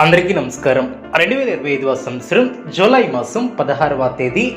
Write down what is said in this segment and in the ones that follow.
అందరికీ నమస్కారం. రెండు వేల ఇరవై ఐదవ సంవత్సరం జూలై మాసం పదహారవ తేదీ.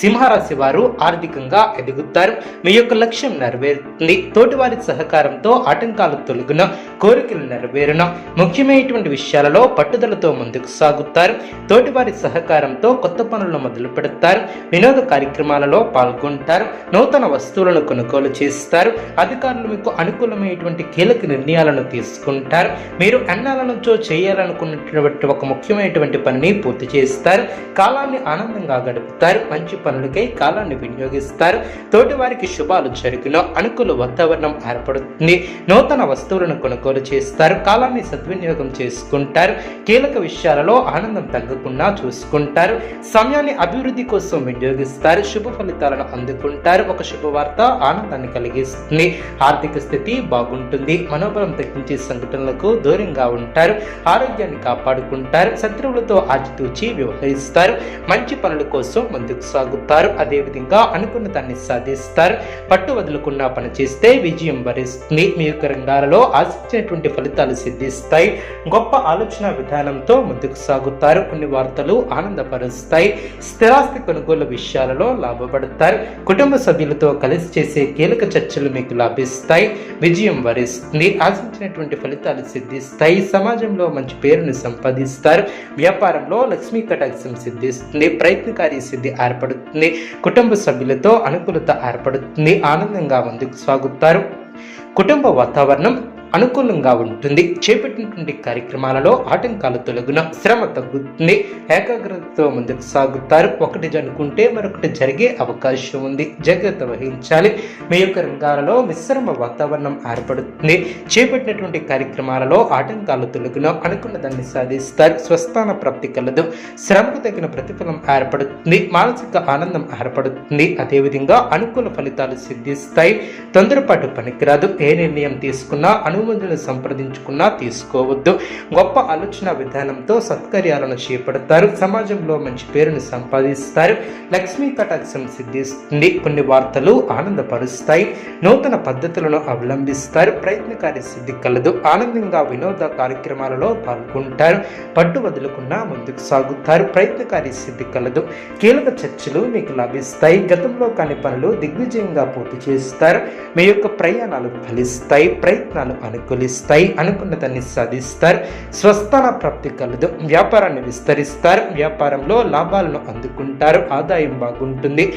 సింహరాశి వారు ఆర్థికంగా ఎదుగుతారు. మీ యొక్క లక్ష్యం నెరవేరుతుంది. తోటివారి సహకారంతో ఆటంకాలు తొలగిన కోరికలు నెరవేరున ముఖ్యమైనటువంటి విషయాలలో పట్టుదలతో ముందుకు సాగుతారు. తోటివారి సహకారంతో కొత్త పనులను మొదలు పెడతారు. వినోద కార్యక్రమాలలో పాల్గొంటారు. నూతన వస్తువులను కొనుగోలు చేస్తారు. అధికారులు మీకు అనుకూలమైనటువంటి కీలక నిర్ణయాలను తీసుకుంటారు. మీరు ఎన్నాల నుంచో చేయాలనుకున్నటువంటి ఒక ముఖ్యమైనటువంటి పనిని పూర్తి చేస్తారు. కాలాన్ని ఆనందంగా గడుపుతారు. మంచి పనులకై కాలాన్ని వినియోగిస్తారు. తోటి వారికి శుభాలు జరిగిన అనుకూల వాతావరణం ఏర్పడుతుంది. నూతన వస్తువులను కొనుగోలు చేస్తారు. కాలాన్ని సద్వినియోగం చేసుకుంటారు. కీలక విషయాలలో ఆనందం తగ్గకుండా చూసుకుంటారు. సమయాన్ని అభివృద్ధి కోసం వినియోగిస్తారు. శుభ ఫలితాలను అందుకుంటారు. ఒక శుభవార్త ఆనందాన్ని కలిగిస్తుంది. ఆర్థిక స్థితి బాగుంటుంది. మనోబలం తగ్గించే సంఘటనలకు దూరంగా ఉంటారు. ఆరోగ్యాన్ని కాపాడుకుంటారు. శత్రువులతో ఆచితూచి వ్యవహరిస్తారు. మంచి పనుల కోసం ముందుకు పొందుతారు. అదేవిధంగా అనుకున్న దాన్ని సాధిస్తారు. పట్టు వదులుకున్న పని చేస్తే విజయం వరిస్తుంది. మీ యొక్క రంగాలలో ఆశించినటువంటి ఫలితాలు సిద్ధిస్తాయి. గొప్ప ఆలోచన విధానంతో ముందుకు సాగుతారు. కొన్ని వార్తలు ఆనందపరుస్తాయి. స్థిరాస్తి కొనుగోలు విషయాలలో లాభపడతారు. కుటుంబ సభ్యులతో కలిసి చేసే కీలక చర్చలు మీకు లాభిస్తాయి. విజయం వరిస్తుంది. ఆశించినటువంటి ఫలితాలు సిద్ధిస్తాయి. సమాజంలో మంచి పేరును సంపాదిస్తారు. వ్యాపారంలో లక్ష్మీ కటాక్షం సిద్ధిస్తుంది. ప్రయత్నకారి సిద్ధి ఏర్పడుతుంది. కుటుంబ సభ్యులతో అనుకూలత ఏర్పడుతుంది. ఆనందంగా ముందుకు సాగుతారు. కుటుంబ వాతావరణం అనుకూలంగా ఉంటుంది. చేపట్టినటువంటి కార్యక్రమాలలో ఆటంకాలు తొలగున శ్రమ తగ్గుతుంది. ఏకాగ్రతతో ముందుకు సాగుతారు. ఒకటి జనుకుంటే మరొకటి జరిగే అవకాశం ఉంది. జాగ్రత్త వహించాలి. మీ యొక్క రంగాలలో మిశ్రమ వాతావరణం ఏర్పడుతుంది. చేపట్టినటువంటి కార్యక్రమాలలో ఆటంకాలు తొలగున అనుకున్న దాన్ని సాధిస్తారు. స్వస్థాన ప్రాప్తి కలదు. శ్రమకు తగిన ప్రతిఫలం ఏర్పడుతుంది. మానసిక ఆనందం ఏర్పడుతుంది. అదేవిధంగా అనుకూల ఫలితాలు సిద్ధిస్తాయి. తొందరపాటు పనికిరాదు. ఏ నిర్ణయం తీసుకున్నా అనుమతులను సంప్రదించుకున్నా తీసుకోవద్దు. గొప్ప ఆలోచన విధానంతో సత్కర్యాలను చేపడతారు. సమాజంలో మంచి పేరును సంపాదిస్తారు. లక్ష్మీ కటాక్షం సిద్ధిస్తుంది. కొన్ని వార్తలు ఆనందపరుస్తాయి. నూతన పద్ధతులను అవలంబిస్తారు. ప్రయత్నకారి సిద్ధి కలదు. ఆనందంగా వినోద కార్యక్రమాలలో పాల్గొంటారు. పట్టు వదులుకున్నా ముందుకు సాగుతారు. ప్రయత్నకారి సిద్ధి కలదు. కీలక చర్చలు మీకు లభిస్తాయి. గతంలో కాని పనులు దిగ్విజయంగా పూర్తి చేస్తారు. మీ యొక్క ప్రయాణాలు ఫలిస్తాయి. ప్రయత్నాలు అనుకూలిస్తాయి అనుకున్నదాన్ని సాధిస్తారు. స్వస్థాన ప్రాప్తి కలదు. వ్యాపారాన్ని విస్తరిస్తారు. వ్యాపారంలో లాభాలను అందుకుంటారు. ఆదాయం బాగుంటుంది.